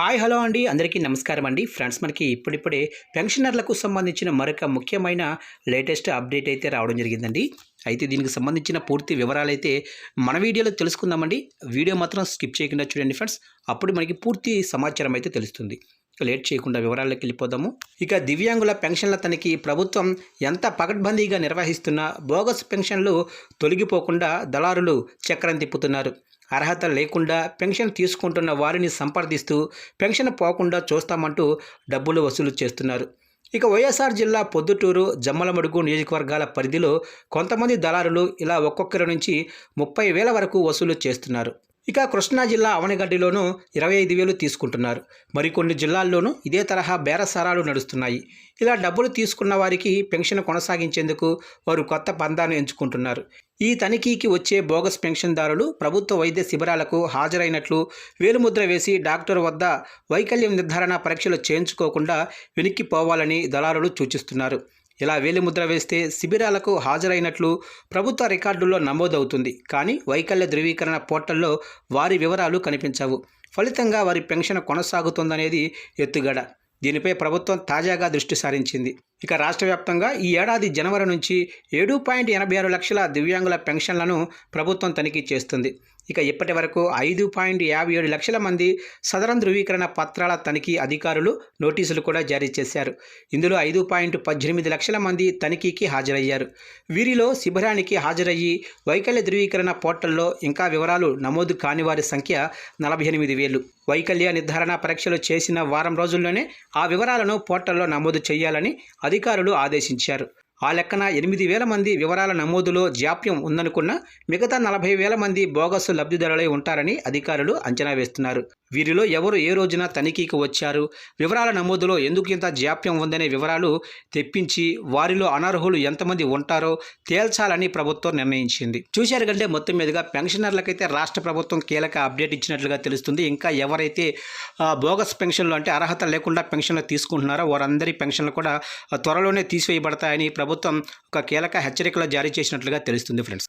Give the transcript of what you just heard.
Hi hello అండి. అందరికీ నమస్కారం అండి. ఫ్రెండ్స్ మనకి ఇప్పుడిప్పుడే పెన్షనర్లకు సంబంధించిన మరొక ముఖ్యమైన లేటెస్ట్ అప్డేట్ అయితే రావడం జరిగిందండి. అయితే దీనికి సంబంధించిన పూర్తి వివరాలు అయితే మన వీడియోలో తెలుసుకుందామండి. వీడియో మాత్రం స్కిప్ చేయకుండా చూడండి ఫ్రెండ్స్. అప్పుడు మనకి పూర్తి సమాచారం అయితే తెలుస్తుంది. లేట్ చేయకుండా వివరాల్లోకి వెళ్ళిపోదాము. ఇక దివ్యాంగుల పెన్షన్ల తనిఖీ ప్రభుత్వం ఎంత పకడ్బందీగా నిర్వహిస్తున్నా బోగస్ పెన్షన్లు తొలగిపోకుండా దళారులు చక్రం తిప్పుతున్నారు. అర్హత లేకుండా పెన్షన్ తీసుకుంటున్న వారిని సంప్రదిస్తూ పెన్షన్ పోకుండా చూస్తామంటూ డబ్బులు వసూలు చేస్తున్నారు. ఇక వైఎస్ఆర్ జిల్లా పొద్దుటూరు జమ్మలమడుగు నియోజకవర్గాల పరిధిలో కొంతమంది దళారులు ఇలా ఒక్కొక్కరి నుంచి ముప్పై వేల వరకు వసూలు చేస్తున్నారు. ఇక కృష్ణా జిల్లా అవనగడ్డిలోనూ ఇరవై ఐదు వేలు తీసుకుంటున్నారు. మరికొన్ని జిల్లాల్లోనూ ఇదే తరహా బేరసారాలు నడుస్తున్నాయి. ఇలా డబ్బులు తీసుకున్న వారికి పెన్షన్ కొనసాగించేందుకు వారు కొత్త పందాను ఎంచుకుంటున్నారు. ఈ తనిఖీకి వచ్చే బోగస్ పెన్షన్దారులు ప్రభుత్వ వైద్య శిబిరాలకు హాజరైనట్లు వేలుముద్ర వేసి డాక్టర్ వద్ద వైకల్యం నిర్ధారణ పరీక్షలు చేయించుకోకుండా వెనక్కిపోవాలని దళారులు సూచిస్తున్నారు. ఇలా వేలిముద్ర వేస్తే శిబిరాలకు హాజరైనట్లు ప్రభుత్వ రికార్డుల్లో నమోదవుతుంది. కానీ వైకల్య ధృవీకరణ పోర్టల్లో వారి వివరాలు కనిపించవు. ఫలితంగా వారి పెన్షన్ కొనసాగుతుందనేది ఎత్తుగడ. దీనిపై ప్రభుత్వం తాజాగా దృష్టి సారించింది. ఇక రాష్ట్ర వ్యాప్తంగా ఈ ఏడాది జనవరి నుంచి ఏడు పాయింట్ ఎనభై ఆరు లక్షల దివ్యాంగుల పెన్షన్లను ప్రభుత్వం తనిఖీ చేస్తుంది. ఇక ఇప్పటి వరకు ఐదు పాయింట్ యాభై ఏడు లక్షల మంది సదరం ధృవీకరణ పత్రాల తనిఖీ అధికారులు నోటీసులు కూడా జారీ చేశారు. ఇందులో ఐదు పాయింట్ పద్దెనిమిది లక్షల మంది తనిఖీకి హాజరయ్యారు. వీరిలో శిబిరానికి హాజరయ్యి వైకల్య ధృవీకరణ పోర్టల్లో ఇంకా వివరాలు నమోదు కాని వారి సంఖ్య నలభై ఎనిమిది వేలు. వైకల్య నిర్ధారణ పరీక్షలు చేసిన వారం రోజుల్లోనే ఆ వివరాలను పోర్టల్లో నమోదు చేయాలని అధికారులు ఆదేశించారు. ఆ లెక్కన ఎనిమిది వేల మంది వివరాల నమోదులో జాప్యం ఉందనుకున్న మిగతా నలభై వేల మంది బోగస్సు లబ్ధిదారులై ఉంటారని అధికారులు అంచనా వేస్తున్నారు. వీరిలో ఎవరు ఏ రోజున తనిఖీకి వచ్చారు? వివరాల నమోదులో ఎందుకు ఇంత జాప్యం ఉందనే వివరాలు తెప్పించి వారిలో అనర్హులు ఎంతమంది ఉంటారో తేల్చాలని ప్రభుత్వం నిర్ణయించింది. చూశారు కంటే మొత్తం మీదుగా పెన్షనర్లకైతే రాష్ట్ర ప్రభుత్వం కీలక అప్డేట్ ఇచ్చినట్లుగా తెలుస్తుంది. ఇంకా ఎవరైతే బోగస్ పెన్షన్లు అంటే అర్హత లేకుండా పెన్షన్లు తీసుకుంటున్నారో వారందరి పెన్షన్లు కూడా త్వరలోనే తీసివేయబడతాయని ప్రభుత్వం ఒక కీలక హెచ్చరికలు జారీ చేసినట్లుగా తెలుస్తుంది ఫ్రెండ్స్.